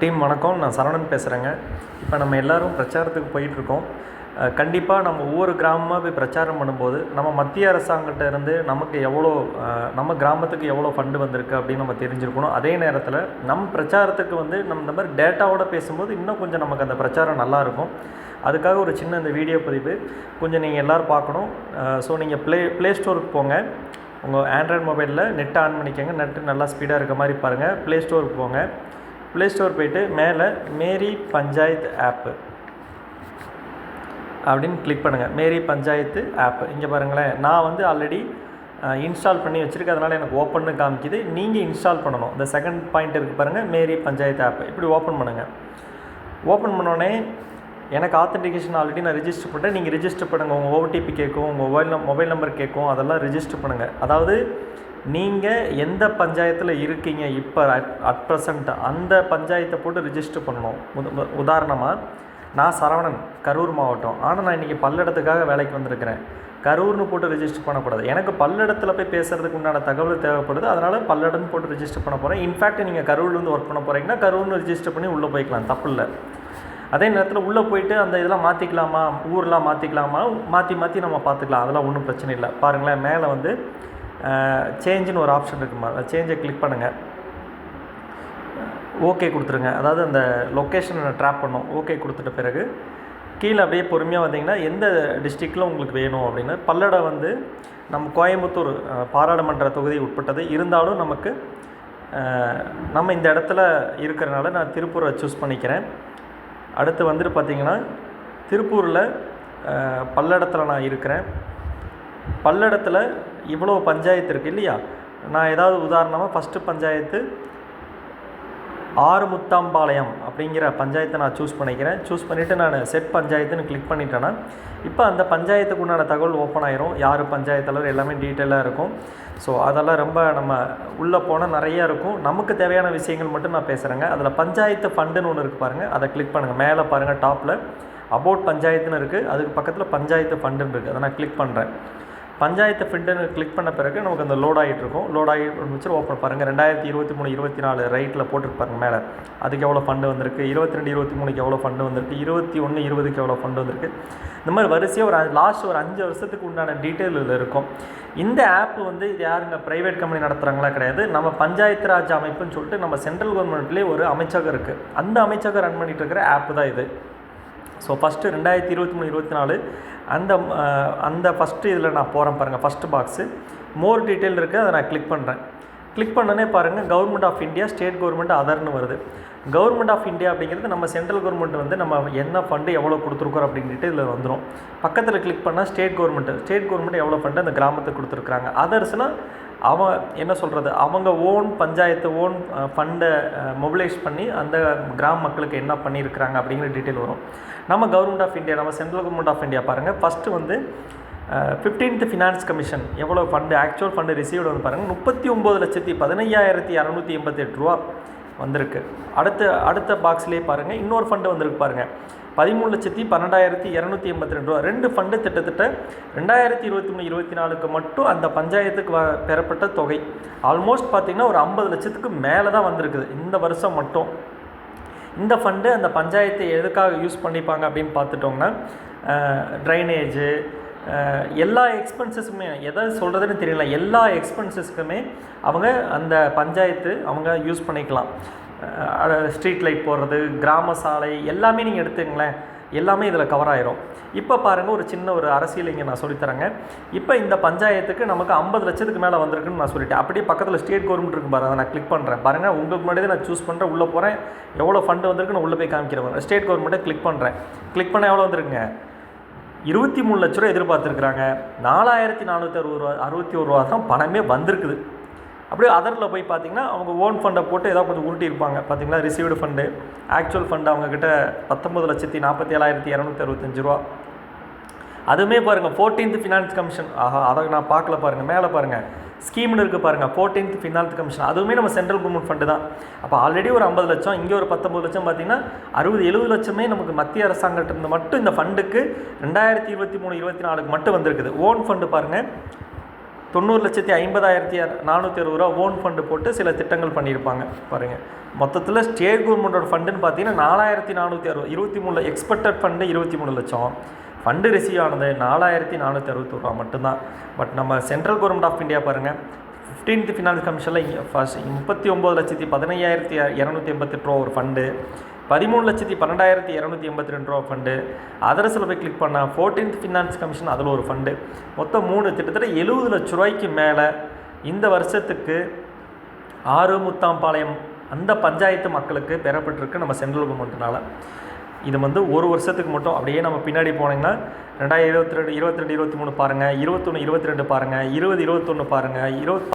Team வணக்கம். நான் சரவணன் பேசுகிறேங்க இப்போ நம்ம எல்லாரும் பிரச்சாரத்துக்கு போயிட்டுருக்கோம். கண்டிப்பாக நம்ம ஒவ்வொரு கிராமமாக போய் பிரச்சாரம் பண்ணும்போது நம்ம மத்திய அரசாங்கட்ட இருந்து நமக்கு எவ்வளோ நம்ம கிராமத்துக்கு எவ்வளோ ஃபண்டு வந்திருக்கு அப்படின்னு நம்ம தெரிஞ்சிருக்கணும். அதே நேரத்தில் நம் பிரச்சாரத்துக்கு வந்து நம்ம இந்த மாதிரி டேட்டாவோட பேசும்போது இன்னும் கொஞ்சம் நமக்கு அந்த பிரச்சாரம் நல்லாயிருக்கும் அதுக்காக ஒரு சின்ன இந்த வீடியோ பதிவு. கொஞ்சம் நீங்கள் எல்லோரும் பார்க்கணும். ஸோ நீங்கள் ப்ளே ப்ளே ஸ்டோருக்கு போங்க. உங்கள் ஆண்ட்ராய்டு மொபைலில் நெட் ஆன் பண்ணிக்கோங்க. நெட்டு நல்லா ஸ்பீடாக இருக்க மாதிரி பாருங்கள் ப்ளே ஸ்டோருக்கு போங்க. ப்ளே ஸ்டோர் போயிட்டு மேலே மேரி பஞ்சாயத் ஆப்பு அப்படின்னு கிளிக் பண்ணுங்கள் மேரி பஞ்சாயத்து ஆப் இங்கே பாருங்களேன். நான் வந்து ஆல்ரெடி இன்ஸ்டால் பண்ணி வச்சுருக்கேன். அதனால் எனக்கு ஓப்பன்னு காமிக்குது. நீங்கள் இன்ஸ்டால் பண்ணணும். இந்த செகண்ட் பாயிண்ட் இருக்குது பாருங்கள் மேரி பஞ்சாயத்து ஆப் இப்படி ஓப்பன் பண்ணுங்கள் ஓப்பன் பண்ணோடனே எனக்கு ஆத்தன்டிகேஷன் ஆல்ரெடி நான் ரிஜிஸ்டர் பண்ணிட்டேன் நீங்கள் ரிஜிஸ்டர் பண்ணுங்கள் உங்கள் ஓடிபி கேட்கும் உங்கள் மொபைல் மொபைல் நம்பர் கேட்கும். அதெல்லாம் ரிஜிஸ்டர் பண்ணுங்கள் அதாவது நீங்கள் எந்த பஞ்சாயத்தில் இருக்கீங்க இப்போ அட் அட் ப்ரெசண்ட் அந்த பஞ்சாயத்தை போட்டு ரிஜிஸ்டர் பண்ணணும். உத- உதாரணமாக நான் சரவணன் கரூர் மாவட்டம். ஆனால் நான் இன்றைக்கி பல்லடத்துக்காக வேலைக்கு வந்திருக்கிறேன். கரூர்னு போட்டு ரிஜிஸ்டர் பண்ணக்கூடாது. எனக்கு பல்லடத்தில் போய் பேசுகிறதுக்கு உண்டான தகவல் தேவைப்படுது. அதனால் பல்லடம்னு போட்டு ரிஜிஸ்டர் பண்ண போகிறேன் இன்ஃபேக்ட் நீங்கள் கரூர்லேருந்து ஒர்க் பண்ண போகிறீங்கன்னா கரூர்னு ரிஜிஸ்டர் பண்ணி உள்ளே போய்க்கலாம். தப்பு இல்லை. அதே நேரத்தில் உள்ளே போயிட்டு அந்த இதெல்லாம் மாற்றிக்கலாமா ஊரெலாம் மாற்றிக்கலாமா மாற்றி மாற்றி நம்ம பார்த்துக்கலாம் அதெல்லாம் ஒன்றும் பிரச்சனை இல்லை. பாருங்களேன் மேலே வந்து சேஞ்சுன்னு ஒரு ஆப்ஷன் இருக்குமா? சேஞ்சை கிளிக் பண்ணுங்கள் ஓகே கொடுத்துருங்க. அதாவது அந்த லொக்கேஷனை ட்ராப் பண்ணோம். ஓகே கொடுத்துட்ட பிறகு கீழே அப்படியே பொறுமையாக வந்தீங்கன்னா எந்த டிஸ்ட்ரிக்டில் உங்களுக்கு வேணும் அப்படின்னு பல்லடம் வந்து நம்ம கோயம்புத்தூர் பாராளுமன்ற தொகுதி உட்பட்டது. இருந்தாலும் நமக்கு நம்ம இந்த இடத்துல இருக்கிறனால நான் திருப்பூரை சூஸ் பண்ணிக்கிறேன். அடுத்து வந்துட்டு பார்த்தீங்கன்னா திருப்பூரில் பல்லடத்தில் நான் இருக்கிறேன். பல்லடத்தில் இவ்வளோ பஞ்சாயத்து இருக்குது இல்லையா? நான் ஏதாவது உதாரணமாக ஃபஸ்ட்டு பஞ்சாயத்து ஆறுமுத்தாம்பாளையம் அப்படிங்கிற பஞ்சாயத்தை நான் சூஸ் பண்ணிக்கிறேன். சூஸ் பண்ணிவிட்டு நான் செட் பஞ்சாயத்துன்னு கிளிக் பண்ணிட்டேன்னா இப்போ அந்த பஞ்சாயத்துக்கு உண்டான தகவல் ஓப்பன் ஆயிரும். யார் பஞ்சாயத்து தலைவர் எல்லாமே டீட்டெயிலாக இருக்கும். ஸோ அதெல்லாம் ரொம்ப நம்ம உள்ளே போனால் நிறையா இருக்கும். நமக்கு தேவையான விஷயங்கள் மட்டும் நான் பேசுகிறேங்க அதில் பஞ்சாயத்து ஃபண்டுன்னு ஒன்று இருக்குது பாருங்கள் அதை கிளிக் பண்ணுங்கள் மேலே பாருங்கள் டாப்பில் அபவுட் பஞ்சாயத்துன்னு இருக்குது அதுக்கு பக்கத்தில் பஞ்சாயத்து ஃபண்டுன்னு இருக்குது அதை நான் கிளிக் பண்ணுறேன் பஞ்சாயத்து ஃபிட்டுன்னு கிளிக் பண்ண பிறகு நமக்கு அந்த லோட் ஆகிட்டு இருக்கும் லோட் ஆகி வச்சு ஓப்பன் பாருங்கள் ரெண்டாயிரத்தி இருபத்தி மூணு இருபத்தி நாலு ரைட்டில் போட்டுருப்பாருங்க மேலே. அதுக்கு எவ்வளோ ஃபண்டு வந்திருக்கு? இருபத்தி ரெண்டு இருபத்தி மூணுக்கு எவ்வளோ ஃபண்டு வந்திருக்கு? இருபத்தி ஒன்று இருபதுக்கு எவ்வளோ ஃபண்டு வந்திருக்கு? இந்த மாதிரி வரிசையாக ஒரு லாஸ்ட் ஒரு அஞ்சு வருஷத்துக்கு உண்டான டீட்டெயில் இதில் இருக்கும். இந்த ஆப் வந்து இது யாருங்க? ப்ரைவேட் கம்பெனி நடத்துகிறாங்களா கிடையாது. நம்ம பஞ்சாயத்து ராஜ் அமைப்புன்னு சொல்லிட்டு நம்ம சென்ட்ரல் கவர்மெண்ட்லேயே ஒரு அமைச்சகம் இருக்குது அந்த அமைச்சகம் ரன் பண்ணிகிட்டு இருக்கிற ஆப் தான் இது. ஸோ ஃபஸ்ட்டு ரெண்டாயிரத்தி இருபத்தி மூணு இருபத்தி நாலு அந்த அந்த ஃபஸ்ட்டு இதில் நான் போகிறேன் பாருங்கள் ஃபஸ்ட்டு பாக்ஸு மோர் டீட்டெயில் இருக்குது அதை நான் கிளிக் பண்ணுறேன் கிளிக் பண்ணனே பாருங்கள் government of India state government அதர்னு வருது. கவர்மெண்ட் ஆஃப் இந்தியா அப்படிங்கிறது நம்ம சென்ட்ரல் கவர்மெண்ட் வந்து நம்ம என்ன ஃபண்டு எவ்வளோ கொடுத்துருக்கோம் அப்படின்ட்டு இதில் வந்துடும் பக்கத்தில் கிளிக் பண்ணால் ஸ்டேட் கவர்மெண்ட் ஸ்டேட் கவர்மெண்ட் எவ்வளோ ஃபண்டு அந்த கிராமத்துக்கு கொடுத்துருக்குறாங்க. அதர்ஸ்னால் அவன் என்ன சொல்கிறது அவங்க ஓன் பஞ்சாயத்து ஓன் ஃபண்டை மொபிலைஸ் பண்ணி அந்த கிராம மக்களுக்கு என்ன பண்ணியிருக்கிறாங்க அப்படிங்கிற டீட்டெயில் வரும். நம்ம கவர்மெண்ட் ஆஃப் இந்தியா நம்ம சென்ட்ரல் கவர்மெண்ட் ஆஃப் இந்தியா பாருங்கள் ஃபஸ்ட்டு வந்து ஃபிஃப்டீன்த் ஃபினான்ஸ் கமிஷன் எவ்வளோ ஃபண்டு ஆக்சுவல் ஃபண்டு ரிசீவ்டு வந்து பாருங்கள் முப்பத்தி ஒம்பது லட்சத்தி பதினையாயிரத்தி இரநூத்தி எண்பத்தெட்டு ரூபா. வந்திருக்கு. அடுத்த அடுத்த பாக்ஸ்லேயே பாருங்கள் இன்னொரு ஃபண்டு வந்திருக்கு பாருங்கள் பதிமூணு லட்சத்தி பன்னெண்டாயிரத்தி இரநூத்தி எண்பத்தி ரெண்டு ரூபா. ரெண்டு ஃபண்டு கிட்டத்தட்ட ரெண்டாயிரத்தி இருபத்தி மூணு இருபத்தி நாலுக்கு மட்டும் அந்த பஞ்சாயத்துக்கு வ பெறப்பட்ட தொகை. ஆல்மோஸ்ட் பார்த்திங்கன்னா ஒரு ஐம்பது லட்சத்துக்கு மேலே தான் வந்திருக்குது. இந்த வருஷம் மட்டும். இந்த ஃபண்டு அந்த பஞ்சாயத்தை எதுக்காக யூஸ் பண்ணிப்பாங்க அப்படின்னு பார்த்துட்டோம்னா ட்ரைனேஜு எல்லா எக்ஸ்பென்சஸுக்குமே எதை சொல்கிறதுன்னு தெரியல. எல்லா எக்ஸ்பென்சஸ்க்குமே அவங்க அந்த பஞ்சாயத்து அவங்க யூஸ் பண்ணிக்கலாம். ஸ்ட்ரீட் லைட் போடுறது கிராம சாலை எல்லாமே நீங்கள் எடுத்துங்களேன் எல்லாமே இதில் கவர் ஆயிரும். இப்போ பாருங்கள் ஒரு சின்ன ஒரு அரசியல் இங்கே நான் சொல்லித்தரேங்க. இப்போ இந்த பஞ்சாயத்துக்கு நமக்கு ஐம்பது லட்சத்துக்கு மேலே வந்திருக்குன்னு நான் சொல்லிட்டேன். அப்படியே பக்கத்தில் ஸ்டேட் கவர்மெண்ட் இருக்கு பாருங்க அதை நான் கிளிக் பண்ணுறேன் பாருங்கள் உங்களுக்கு முன்னாடி நான் சூஸ் பண்ணுறேன் உள்ளே போகிறேன் எவ்வளோ ஃபண்டு வந்திருக்குன்னு உள்ளே போய் காமிக்கிறேன் ஸ்டேட் கவர்மெண்ட்டை கிளிக் பண்ணுறேன் கிளிக் பண்ண எவ்வளோ வந்திருக்குங்க? இருபத்தி மூணு லட்ச ரூபா எதிர்பார்த்துருக்குறாங்க. நாலாயிரத்தி நானூற்றி அறுபது ரூபா அறுபத்தி ஒரு ரூபா தான் பணமே வந்திருக்குது. அப்படியே அதரில் போய் பார்த்தீங்கன்னா அவங்க ஓன் ஃபண்டை போட்டு ஏதாவது கொஞ்சம் உருட்டியிருப்பாங்க. பார்த்தீங்களா? ரிசீவ்டு ஃபண்டு ஆக்சுவல் ஃபண்டு அவங்கக்கிட்ட பத்தொம்பது லட்சத்தி நாற்பத்தி ஏழாயிரத்தி இரநூத்தி அறுபத்தஞ்சு ரூபா. அதுவுமே பாருங்கள் ஃபோர்டீன்த் ஃபினான்ஸ் கமிஷன் ஆஹா அதை நான் பார்க்கல பாருங்கள் மேலே பாருங்கள் ஸ்கீம்னு இருக்குது பாருங்கள் ஃபோர்டீன்த் ஃபினான்ஸ் கமிஷன் அதுவுமே நம்ம சென்ட்ரல் கவர்மெண்ட் ஃபண்டு தான். அப்போ ஆல்ரெடி ஒரு ஐம்பது லட்சம் இங்கே ஒரு பத்தொம்பது லட்சம் பார்த்தீங்கன்னா அறுபது எழுபது லட்சமே நமக்கு மத்திய அரசாங்கத்திலிருந்து மட்டும் இந்த ஃபண்டுக்கு ரெண்டாயிரத்தி இருபத்தி மூணு இருபத்தி நாலுக்கு மட்டும் வந்திருக்குது. ஓன் ஃபண்டு பாருங்கள் தொண்ணூறு லட்சத்தி ஐம்பதாயிரத்தி நானூற்றி அறுபது ரூபா ஓன் ஃபண்டு போட்டு சில திட்டங்கள் பண்ணியிருப்பாங்க. பாருங்கள் மொத்தத்தில் ஸ்டேட் கவர்மெண்ட்டோட ஃபண்டுன்னு பார்த்தீங்கன்னா நாலாயிரத்தி நானூற்றி அறுபது இருபத்தி மூணு எக்ஸ்பெக்டட் ஃபண்டு இருபத்தி மூணு லட்சம். ஃபண்டு ரிசீவ் ஆனது நாலாயிரத்தி நானூற்றி அறுபத்தொரு ரூபா மட்டும்தான். பட் நம்ம சென்ட்ரல் கவர்மெண்ட் ஆஃப் இந்தியா பாருங்கள் ஃபிஃப்டீன்த் ஃபினான்ஸ் கமிஷனில் ஃபர்ஸ்ட் முப்பத்தி ஒம்பது லட்சத்தி பதினையாயிரத்தி இரநூத்தி எண்பத்தெட்டு ரூபா ஒரு ஃபண்டு பதிமூணு லட்சத்தி பன்னெண்டாயிரத்தி இரநூத்தி எண்பத்தி ரெண்டு ரூபா ஃபண்டு அதரசில் போய் கிளிக் பண்ணால் ஃபோர்டீன்த் ஃபினான்ஸ் கமிஷன் அதில் ஒரு ஃபண்டு மொத்தம் மூணு கிட்டத்தட்ட எழுபது லட்ச ரூபாய்க்கு மேலே இந்த வருஷத்துக்கு ஆறு முத்தாம்பாளையம் அந்த பஞ்சாயத்து மக்களுக்கு பெறப்பட்டிருக்கு நம்ம சென்ட்ரல் கவர்மெண்ட்டுனால இது வந்து ஒரு வருஷத்துக்கு மட்டும் அப்படியே நம்ம பின்னாடி போனீங்கன்னா ரெண்டாயிரம் இருபத்தி ரெண்டு இருபத்தி ரெண்டு இருபத்தி மூணு பாருங்கள் இருபத்தொன்று இருபத்தி ரெண்டு பாருங்கள் இருபது இருபத்தொன்று பாருங்கள் இருபத்